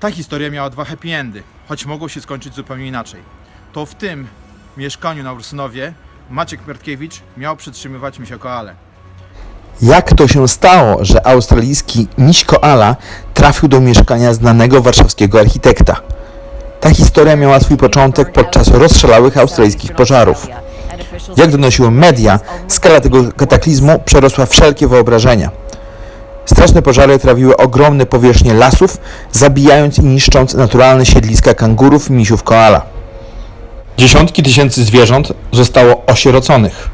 Ta historia miała dwa happy endy, choć mogło się skończyć zupełnie inaczej. To w tym mieszkaniu na Ursynowie Maciek Miartkiewicz miał przytrzymywać misio koale. Jak to się stało, że australijski miś koala trafił do mieszkania znanego warszawskiego architekta? Ta historia miała swój początek podczas rozszalałych australijskich pożarów. Jak donosiły media, skala tego kataklizmu przerosła wszelkie wyobrażenia. Straszne pożary trawiły ogromne powierzchnie lasów, zabijając i niszcząc naturalne siedliska kangurów i misiów koala. Dziesiątki tysięcy zwierząt zostało osieroconych.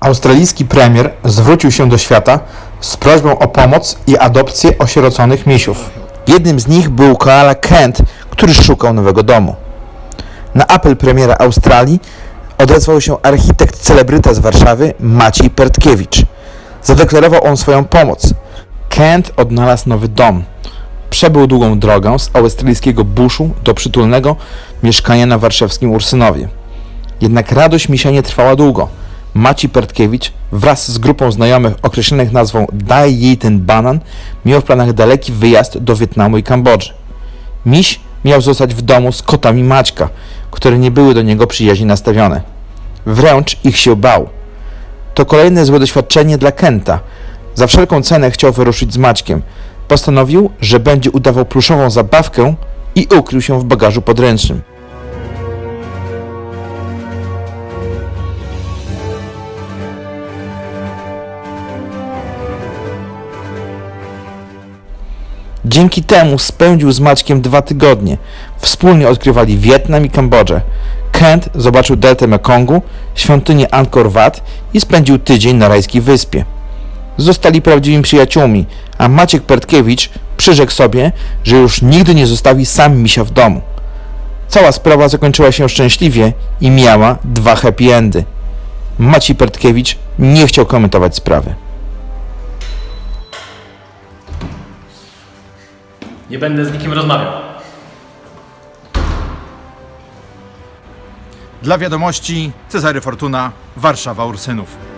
Australijski premier zwrócił się do świata z prośbą o pomoc i adopcję osieroconych misiów. Jednym z nich był koala Kent, który szukał nowego domu. Na apel premiera Australii odezwał się architekt celebryta z Warszawy Maciej Pertkiewicz. Zadeklarował on swoją pomoc. Kent odnalazł nowy dom. Przebył długą drogę z australijskiego buszu do przytulnego mieszkania na warszawskim Ursynowie. Jednak radość misia nie trwała długo. Maciej Pertkiewicz wraz z grupą znajomych określonych nazwą Dai Yi Ten Banan miał w planach daleki wyjazd do Wietnamu i Kambodży. Miś miał zostać w domu z kotami Maćka, które nie były do niego przyjaźnie nastawione. Wręcz ich się bał. To kolejne złe doświadczenie dla Kenta. Za wszelką cenę chciał wyruszyć z Maćkiem. Postanowił, że będzie udawał pluszową zabawkę i ukrył się w bagażu podręcznym. Dzięki temu spędził z Maćkiem dwa tygodnie. Wspólnie odkrywali Wietnam i Kambodżę. Kent zobaczył deltę Mekongu, świątynię Angkor Wat i spędził tydzień na rajskiej wyspie. Zostali prawdziwymi przyjaciółmi, a Maciek Pertkiewicz przyrzekł sobie, że już nigdy nie zostawi sam misia w domu. Cała sprawa zakończyła się szczęśliwie i miała dwa happy endy. Maciej Pertkiewicz nie chciał komentować sprawy. Nie będę z nikim rozmawiał. Dla wiadomości Cezary Fortuna, Warszawa Ursynów.